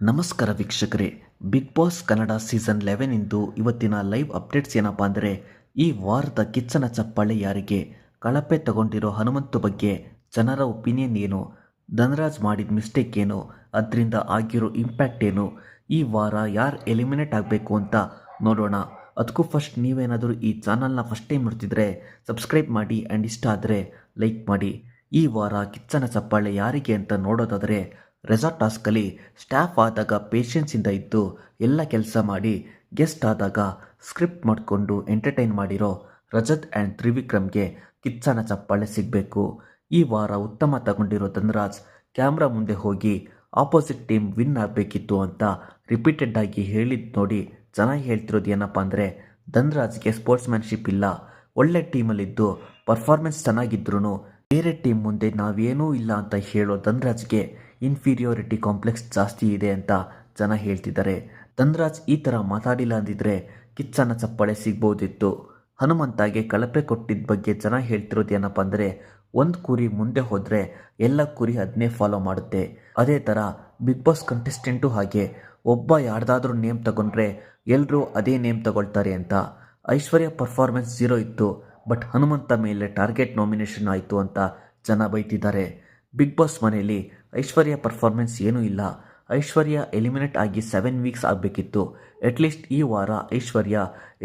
ನಮಸ್ಕಾರ ವೀಕ್ಷಕರೇ. Bigg Boss Kannada season eleven ಇಂದು ಇವತ್ತಿನ ಲೈವ್ ಅಪ್ಡೇಟ್ಸ್ ಏನಪ್ಪ ಅಂದರೆ, ಈ ವಾರದ ಕಿಚ್ಚನ ಚಪ್ಪಾಳೆ ಯಾರಿಗೆ ಕಳಪೆ ತಗೊಂಡಿರೋ ಹನುಮಂತು ಬಗ್ಗೆ ಜನರ ಒಪಿನಿಯನ್ ಏನು, ಧನರಾಜ್ ಮಾಡಿದ ಮಿಸ್ಟೇಕ್ ಏನು, ಅದರಿಂದ ಆಗಿರೋ ಇಂಪ್ಯಾಕ್ಟ್ ಏನು, ಈ ವಾರ ಯಾರು ಎಲಿಮಿನೇಟ್ ಆಗಬೇಕು ಅಂತ ನೋಡೋಣ. ಅದಕ್ಕೂ ಫಸ್ಟ್ ನೀವೇನಾದರೂ ಈ ಚಾನಲ್ನ ಫಸ್ಟ್ ಟೈಮ್ ನೋಡ್ತಿದ್ರೆ ಸಬ್ಸ್ಕ್ರೈಬ್ ಮಾಡಿ ಆ್ಯಂಡ್ ಇಷ್ಟ ಆದರೆ ಲೈಕ್ ಮಾಡಿ. ಈ ವಾರ ಕಿಚ್ಚನ ಚಪ್ಪಾಳೆ ಯಾರಿಗೆ ಅಂತ ನೋಡೋದಾದರೆ ರೆಸಾರ್ಟ್ ಟಾಸ್ಕಲ್ಲಿ ಸ್ಟಾಫ್ ಆದಾಗ ಪೇಷನ್ಸಿಂದ ಇದ್ದು ಎಲ್ಲ ಕೆಲಸ ಮಾಡಿ ಗೆಸ್ಟ್ ಆದಾಗ ಸ್ಕ್ರಿಪ್ಟ್ ಮಾಡಿಕೊಂಡು ಎಂಟರ್ಟೈನ್ ಮಾಡಿರೋ ರಜತ್ ಆ್ಯಂಡ್ ತ್ರಿವಿಕ್ರಮ್ಗೆ ಕಿಚ್ಚನ ಚಪ್ಪಾಳೆ ಸಿಗಬೇಕು. ಈ ವಾರ ಉತ್ತಮ ತಗೊಂಡಿರೋ ಧನರಾಜ್ ಕ್ಯಾಮ್ರಾ ಮುಂದೆ ಹೋಗಿ ಆಪೋಸಿಟ್ ಟೀಮ್ ವಿನ್ ಆಗಬೇಕಿತ್ತು ಅಂತ ರಿಪೀಟೆಡ್ ಆಗಿ ಹೇಳಿದ್ ನೋಡಿ ಚೆನ್ನಾಗಿ ಹೇಳ್ತಿರೋದು ಏನಪ್ಪ ಅಂದರೆ ಧನರಾಜ್ಗೆ ಸ್ಪೋರ್ಟ್ಸ್ಮ್ಯಾನ್ಶಿಪ್ ಇಲ್ಲ. ಒಳ್ಳೆ ಟೀಮಲ್ಲಿದ್ದು ಪರ್ಫಾರ್ಮೆನ್ಸ್ ಚೆನ್ನಾಗಿದ್ರು ಬೇರೆ ಟೀಮ್ ಮುಂದೆ ನಾವೇನೂ ಇಲ್ಲ ಅಂತ ಹೇಳೋ ಧನ್ರಾಜ್ಗೆ ಇನ್ಫೀರಿಯೋರಿಟಿ ಕಾಂಪ್ಲೆಕ್ಸ್ ಜಾಸ್ತಿ ಇದೆ ಅಂತ ಜನ ಹೇಳ್ತಿದ್ದಾರೆ. ಧನ್ರಾಜ್ ಈ ಥರ ಮಾತಾಡಿಲ್ಲ ಅಂದಿದ್ರೆ ಕಿಚ್ಚನ ಚಪ್ಪಾಳೆ ಸಿಗ್ಬೋದಿತ್ತು. ಹನುಮಂತಾಗೆ ಕಳಪೆ ಕೊಟ್ಟಿದ್ದ ಬಗ್ಗೆ ಜನ ಹೇಳ್ತಿರೋದು ಏನಪ್ಪ ಅಂದರೆ ಒಂದು ಕುರಿ ಮುಂದೆ ಹೋದರೆ ಎಲ್ಲ ಕುರಿ ಅದನ್ನೇ ಫಾಲೋ ಮಾಡುತ್ತೆ. ಅದೇ ಥರ ಬಿಗ್ ಬಾಸ್ ಕಂಟೆಸ್ಟೆಂಟು ಹಾಗೆ ಒಬ್ಬ ಯಾರ್ದಾದ್ರೂ ನೇಮ್ ತಗೊಂಡ್ರೆ ಎಲ್ಲರೂ ಅದೇ ನೇಮ್ ತಗೊಳ್ತಾರೆ ಅಂತ. ಐಶ್ವರ್ಯ ಪರ್ಫಾರ್ಮೆನ್ಸ್ ಝೀರೋ ಇತ್ತು. ಬಟ್ ಹನುಮಂತ ಮೇಲೆ ಟಾರ್ಗೆಟ್ ನಾಮಿನೇಷನ್ ಆಯಿತು ಅಂತ ಜನ ಬೈತಿದ್ದಾರೆ. ಬಿಗ್ ಬಾಸ್ ಮನೆಯಲ್ಲಿ ಐಶ್ವರ್ಯ ಪರ್ಫಾರ್ಮೆನ್ಸ್ ಏನೂ ಇಲ್ಲ. ಐಶ್ವರ್ಯ ಎಲಿಮಿನೇಟ್ ಆಗಿ ಸೆವೆನ್ ವೀಕ್ಸ್ ಆಗಬೇಕಿತ್ತು. ಅಟ್ಲೀಸ್ಟ್ ಈ ವಾರ ಐಶ್ವರ್ಯ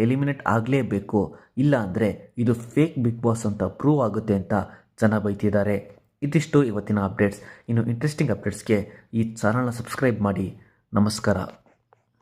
ಎಲಿಮಿನೇಟ್ ಆಗಲೇಬೇಕು. ಇಲ್ಲ ಅಂದರೆ ಇದು ಫೇಕ್ ಬಿಗ್ ಬಾಸ್ ಅಂತ ಪ್ರೂವ್ ಆಗುತ್ತೆ ಅಂತ ಜನ ಬೈತಿದ್ದಾರೆ. ಇದಿಷ್ಟು ಇವತ್ತಿನ ಅಪ್ಡೇಟ್ಸ್ ಇನ್ನು ಇಂಟ್ರೆಸ್ಟಿಂಗ್ ಅಪ್ಡೇಟ್ಸ್ಗೆ ಈ ಚಾನಲ್ನ ಸಬ್ಸ್ಕ್ರೈಬ್ ಮಾಡಿ. ನಮಸ್ಕಾರ.